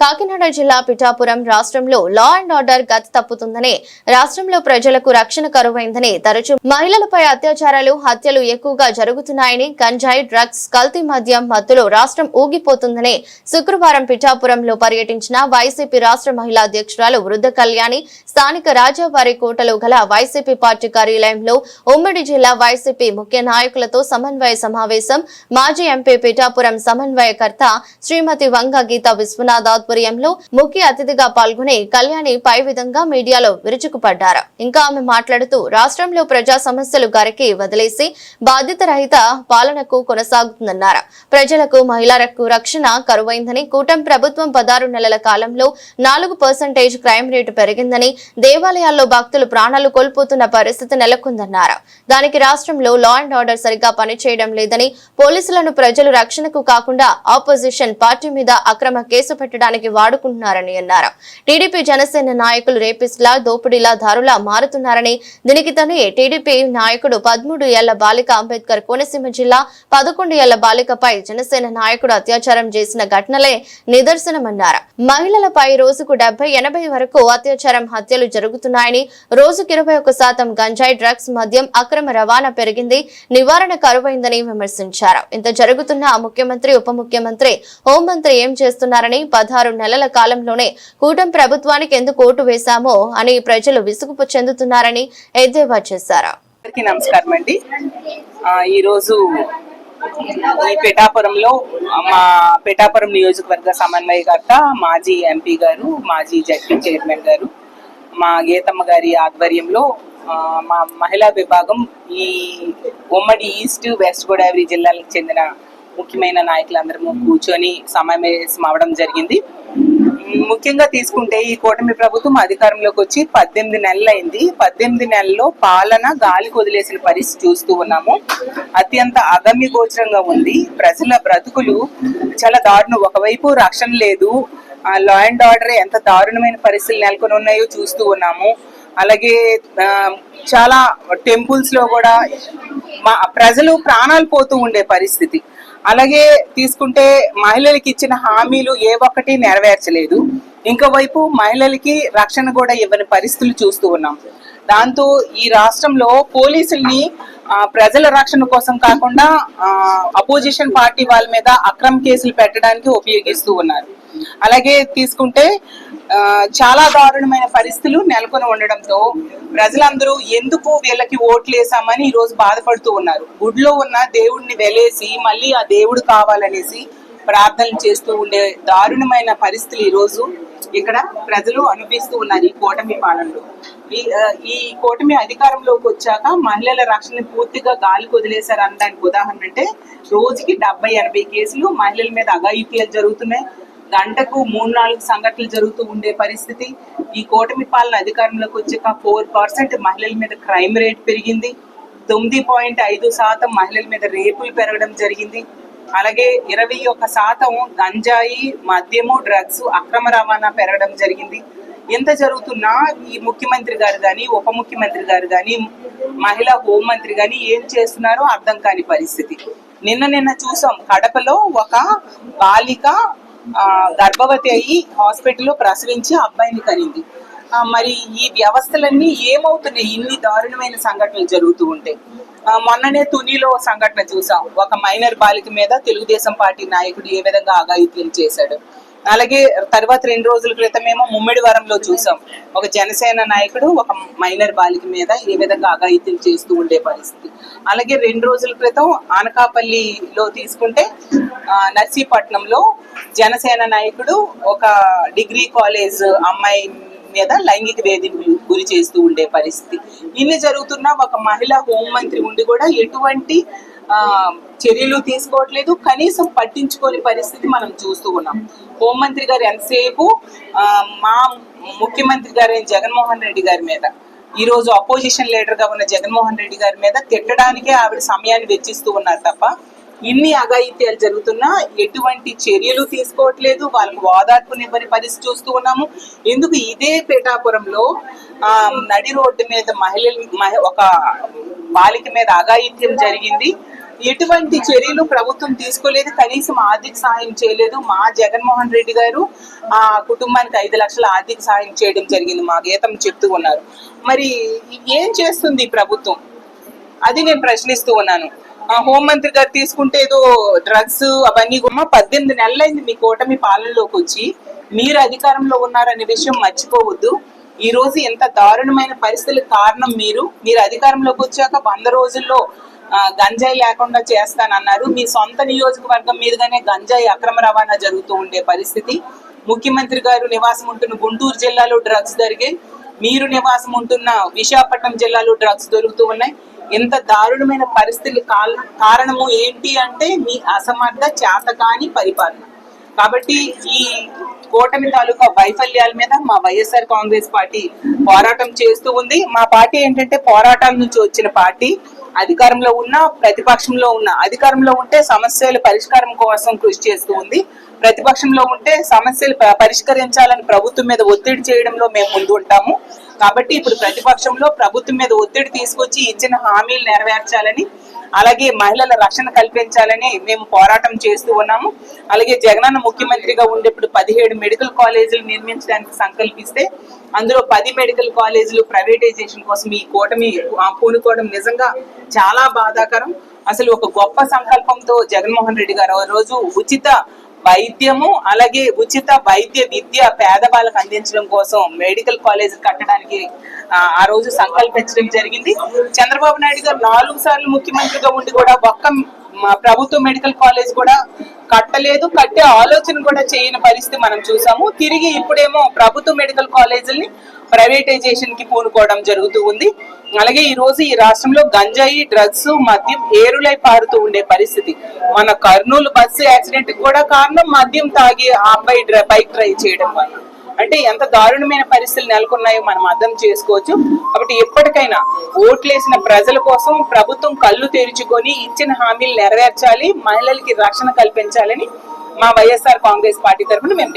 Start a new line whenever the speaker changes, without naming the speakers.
కాకినాడ జిల్లా పిఠాపురం రాష్ట్రంలో law and order గతి తప్పుతుందని రాష్ట్రంలో ప్రజలకు రక్షణ కరువైందని తరచూ మహిళలపై అత్యాచారాలు హత్యలు ఎక్కువగా జరుగుతున్నాయని గంజాయి డ్రగ్స్ కల్తీ మద్యం మత్తులో రాష్ట్రం ఊగిపోతుందని శుక్రవారం పిఠాపురంలో పర్యటించిన వైసీపీ రాష్ట్ర మహిళా అధ్యక్షురాలు వృద్ధ కళ్యాణి స్థానిక రాజావారి కోటలో గల వైసీపీ పార్టీ కార్యాలయంలో ఉమ్మడి జిల్లా వైసీపీ ముఖ్య నాయకులతో సమన్వయ సమావేశం. మాజీ ఎంపీ పిఠాపురం సమన్వయకర్త శ్రీమతి వంగ గీత విశ్వనాథ్ ఆధ్వర్యంలో ముఖ్య అతిథిగా పాల్గొని కళ్యాణి పై విధంగా మీడియాలో విరుచుకుపడ్డారు. ఇంకా ఆమె మాట్లాడుతూ రాష్ట్రంలో ప్రజా సమస్యలు గారికి వదిలేసి బాధ్యత రహిత పాలనకు కొనసాగుతుందన్నారు. ప్రజలకు మహిళలకు రక్షణ కరువైందని కూటమి ప్రభుత్వం పదహారు నెలల కాలంలో నాలుగు పర్సెంటేజ్ క్రైమ్ రేటు పెరిగిందని దేవాలయాల్లో భక్తులు ప్రాణాలు కోల్పోతున్న పరిస్థితి నెలకొందన్నారు. దానికి రాష్ట్రంలో లా అండ్ ఆర్డర్ సరిగ్గా పనిచేయడం లేదని పోలీసులను ప్రజలు రక్షణకు కాకుండా ఆపోజిషన్ పార్టీ మీద అక్రమ కేసు పెట్టడానికి వాడుకుంటున్నారని అన్నారు. టీడీపీ జనసేన నాయకులు రేపిస్లా దోపిడీలా దారులా మారుతున్నారని దీనికి తనే టీడీపీ నాయకుడు పదమూడు ఏళ్ళ బాలిక అంబేద్కర్ కోనసీమ జిల్లా పదకొండు ఏళ్ళ బాలికపై జనసేన నాయకుడు అత్యాచారం చేసిన ఘటనలే నిదర్శనమన్నారు. మహిళలపై రోజుకు డెబ్బై ఎనభై వరకు అత్యాచారం హత్యలు జరుగుతున్నాయని రోజుకు ఇరవై ఒక శాతం గంజాయి డ్రగ్స్ మద్యం అక్రమ రవాణా పెరిగింది నివారణ కరువైందని విమర్శించారు. ఇంత జరుగుతున్న ముఖ్యమంత్రి ఉప ముఖ్యమంత్రి హోంమంత్రి ఏం చేస్తున్నారని పదహారు నెలల కాలంలోనే కూటమి ప్రభుత్వానికి ఎందుకు ఓటు వేశామో అని ప్రజలు విసుగు చెందుతున్నారని ఎద్దేవా చేశారు.
నమస్కారం అండి. ఈరోజు ఈ పిఠాపురంలో మా పిఠాపురం నియోజకవర్గ సమన్వయకర్త మాజీ ఎంపీ గారు మాజీ జడ్పీ చైర్మన్ గారు మా గీతమ్మ గారి ఆధ్వర్యంలో మా మహిళా విభాగం ఈ ఉమ్మడి ఈస్ట్ వెస్ట్ గోదావరి జిల్లాలకు చెందిన ముఖ్యమైన నాయకులందరము కూర్చొని సమావేశం అవడం జరిగింది. ముఖ్యంగా తీసుకుంటే ఈ కూటమి ప్రభుత్వం అధికారంలోకి వచ్చి పద్దెనిమిది నెలలు అయింది పద్దెనిమిది నెలల్లో పాలన గాలి వదిలేసిన పరిస్థితి చూస్తూ ఉన్నాము. అత్యంత అగమ్య గోచరంగా ఉంది. ప్రజల బ్రతుకులు చాలా దారుణం. ఒకవైపు రక్షణ లేదు. లా అండ్ ఆర్డర్ ఎంత దారుణమైన పరిస్థితులు నెలకొని ఉన్నాయో చూస్తూ ఉన్నాము. అలాగే చాలా టెంపుల్స్లో కూడా మా ప్రజలు ప్రాణాలు పోతూ ఉండే పరిస్థితి. అలాగే తీసుకుంటే మహిళలకి ఇచ్చిన హామీలు ఏ ఒక్కటి నెరవేర్చలేదు. ఇంకోవైపు మహిళలకి రక్షణ కూడా ఇవ్వని పరిస్థితులు చూస్తూ ఉన్నాం. దాంతో ఈ రాష్ట్రంలో పోలీసుల్ని ప్రజల రక్షణ కోసం కాకుండా అపోజిషన్ పార్టీ వాళ్ళ మీద అక్రమ కేసులు పెట్టడానికి ఉపయోగిస్తూ ఉన్నారు. అలాగే తీసుకుంటే చాలా దారుణమైన పరిస్థితులు నెలకొని ఉండడంతో ప్రజలందరూ ఎందుకు వీళ్ళకి ఓట్లు వేసామని రోజు బాధపడుతూ ఉన్నారు. గుడిలో ఉన్న దేవుడిని వెలేసి మళ్ళీ ఆ దేవుడు కావాలనేసి ప్రార్థనలు చేస్తూ ఉండే దారుణమైన పరిస్థితులు ఈరోజు ఇక్కడ ప్రజలు అనిపిస్తూ ఉన్నారు ఈ కూటమి పాలనలో. ఈ ఈ కూటమి అధికారంలోకి వచ్చాక మహిళల రక్షణ పూర్తిగా గాలికి వదిలేశారు అనడానికి ఉదాహరణ అంటే రోజుకి డెబ్బై ఎనభై కేసులు మహిళల మీద అఘాయిత్యాలు జరుగుతున్నాయి. గంటకు మూడు నాలుగు సంఘటనలు జరుగుతూ ఉండే పరిస్థితి. ఈ కూటమి పాలన అధికారంలోకి వచ్చాక ఫోర్ పర్సెంట్ మహిళల మీద క్రైమ్ రేట్ పెరిగింది. తొమ్మిది పాయింట్ ఐదు శాతం మహిళల మీద రేపులు పెరగడం జరిగింది. అలాగే ఇరవై ఒక్క శాతం గంజాయి మద్యము డ్రగ్స్ అక్రమ రవాణా పెరగడం జరిగింది. ఎంత జరుగుతున్నా ఈ ముఖ్యమంత్రి గారు కానీ ఉప ముఖ్యమంత్రి గారు కానీ మహిళా హోంమంత్రి కానీ ఏం చేస్తున్నారో అర్థం కాని పరిస్థితి. నిన్న నిన్న చూసాం కడపలో ఒక బాలిక ఆ, గర్భవతి అయ్యి హాస్పిటల్లో ప్రసవించి అబ్బాయిని కనింది. మరి ఈ వ్యవస్థలన్నీ ఏమవుతున్నాయి? ఇన్ని దారుణమైన సంఘటనలు జరుగుతూ ఉంటే. మొన్ననే తునిలో సంఘటన చూసాం. ఒక మైనర్ బాలిక మీద తెలుగుదేశం పార్టీ నాయకుడు ఏ విధంగా ఆగాయిత్యం చేశాడు. అలాగే తర్వాత రెండు రోజుల క్రితమేమో ముమ్మిడివరంలో చూసాం. ఒక జనసేన నాయకుడు ఒక మైనర్ బాలిక మీద ఏ విధంగా అఘాయిత్యం చేస్తూ ఉండే పరిస్థితి. అలాగే రెండు రోజుల క్రితం అనకాపల్లిలో తీసుకుంటే నర్సీపట్నంలో జనసేన నాయకుడు ఒక డిగ్రీ కాలేజ్ అమ్మాయి మీద లైంగిక వేధింపులు గురి చేస్తూ ఉండే పరిస్థితి. ఇన్ని జరుగుతున్న ఒక మహిళా హోంమంత్రి ఉండి కూడా ఎటువంటి చర్యలు తీసుకోవట్లేదు. కనీసం పట్టించుకోని పరిస్థితి మనం చూస్తూ ఉన్నాం. హోంమంత్రి గారు ఎంతసేపు మా ముఖ్యమంత్రి గారైన జగన్మోహన్ రెడ్డి గారి మీద ఈ రోజు అపోజిషన్ లీడర్గా ఉన్న జగన్మోహన్ రెడ్డి గారి మీద తిట్టడానికే ఆవిడ సమయాన్ని వెచ్చిస్తూ ఉన్నారు తప్ప ఇన్ని అఘాయిత్యాలు జరుగుతున్నా ఎటువంటి చర్యలు తీసుకోవట్లేదు. వాళ్ళకి ఓదార్పునివ్వని పరిస్థితి చూస్తూ ఉన్నాము. ఎందుకు ఇదే పేటాపురంలో ఆ, నడి రోడ్డు మీద మహిళలు మహి- ఒక బాలిక మీద అఘాయిత్యం జరిగింది. ఎటువంటి చర్యలు ప్రభుత్వం తీసుకోలేదు. కనీసం ఆర్థిక సాయం చేయలేదు. మా జగన్మోహన్ రెడ్డి గారు ఆ కుటుంబానికి ఐదు లక్షల ఆర్థిక సాయం చేయడం జరిగింది. మా గీతం చెప్తూ ఉన్నారు. మరి ఏం చేస్తుంది ప్రభుత్వం? అది నేను ప్రశ్నిస్తూ ఉన్నాను. హోంమంత్రి గారు తీసుకుంటే ఏదో డ్రగ్స్ అవన్నీ కూడా పద్దెనిమిది నెలలైంది మీ కూటమి పాలనలోకి వచ్చి. మీరు అధికారంలో ఉన్నారనే విషయం మర్చిపోవద్దు. ఈ రోజు ఎంత దారుణమైన పరిస్థితులకు కారణం మీరు. మీరు అధికారంలోకి వచ్చాక వంద రోజుల్లో గంజాయి లేకుండా చేస్తానన్నారు. మీ సొంత నియోజకవర్గం మీదుగానే గంజాయి అక్రమ రవాణా జరుగుతూ ఉండే పరిస్థితి. ముఖ్యమంత్రి గారు నివాసం ఉంటున్న గుంటూరు జిల్లాలో డ్రగ్స్ జరిగాయి. మీరు నివాసం ఉంటున్న విశాఖపట్నం జిల్లాలో డ్రగ్స్ దొరుకుతూ ఉన్నాయి. ఎంత దారుణమైన పరిస్థితులు కాల- కారణము ఏంటి అంటే మీ అసమర్థ చేతకాని పరిపాలన. కాబట్టి ఈ కూటమి తాలూకా వైఫల్యాల మీద మా వైఎస్ఆర్ కాంగ్రెస్ పార్టీ పోరాటం చేస్తూ ఉంది. మా పార్టీ ఏంటంటే పోరాటాల నుంచి వచ్చిన పార్టీ. అధికారంలో ఉన్న ప్రతిపక్షంలో ఉన్న. అధికారంలో ఉంటే సమస్యల పరిష్కారం కోసం కృషి చేస్తూ ఉంది. ప్రతిపక్షంలో ఉంటే సమస్యలు పరిష్కరించాలని ప్రభుత్వం మీద ఒత్తిడి చేయడంలో మేము ముందు ఉంటాము కాబట్టి ఇప్పుడు ప్రతిపక్షంలో ప్రభుత్వం మీద ఒత్తిడి తీసుకొచ్చి ఇచ్చిన హామీలు నెరవేర్చాలని అలాగే మహిళల రక్షణ కల్పించాలని మేము పోరాటం చేస్తూ ఉన్నాము. అలాగే జగనన్న ముఖ్యమంత్రిగా ఉండేప్పుడు పదిహేడు మెడికల్ కాలేజీలు నిర్మించడానికి సంకల్పిస్తే అందులో పది మెడికల్ కాలేజీలు ప్రైవేటైజేషన్ కోసం ఈ కూటమి ఆ, పూనుకోవడం నిజంగా చాలా బాధాకరం. అసలు ఒక గొప్ప సంకల్పంతో జగన్మోహన్ రెడ్డి గారు రోజు ఉచిత వైద్యము అలాగే ఉచిత వైద్య విద్య పేదవాళ్ళకు అందించడం కోసం మెడికల్ కాలేజ్ కట్టడానికి ఆ, ఆ రోజు సంకల్పించడం జరిగింది. చంద్రబాబు నాయుడు గారు నాలుగు సార్లు ముఖ్యమంత్రిగా ఉండి కూడా ఒక్క మా ప్రభుత్వ మెడికల్ కాలేజ్ కూడా కట్టలేదు కట్టే ఆలోచన కూడా చేయని పరిస్థితి మనం చూసాము. తిరిగి ఇప్పుడేమో ప్రభుత్వ మెడికల్ కాలేజీల్ని ప్రైవేటైజేషన్కి పూనుకోవడం జరుగుతూ ఉంది. అలాగే ఈ రోజు ఈ రాష్ట్రంలో గంజాయి డ్రగ్స్ మద్యం ఏరులై పారుతూ ఉండే పరిస్థితి. మన కర్నూలు బస్సు యాక్సిడెంట్ కూడా కారణం మద్యం తాగి ఆ అబ్బాయి బైక్ డ్రైవ్ చేయడం వల్ల. అంటే ఎంత దారుణమైన పరిస్థితులు నెలకొన్నాయో మనం అర్థం చేసుకోవచ్చు. కాబట్టి ఎప్పటికైనా ఓట్లేసిన ప్రజల కోసం ప్రభుత్వం కళ్ళు తెరుచుకొని ఇచ్చిన హామీలు నెరవేర్చాలి మహిళలకి రక్షణ కల్పించాలని మా వైఎస్ఆర్ కాంగ్రెస్ పార్టీ తరఫున మేము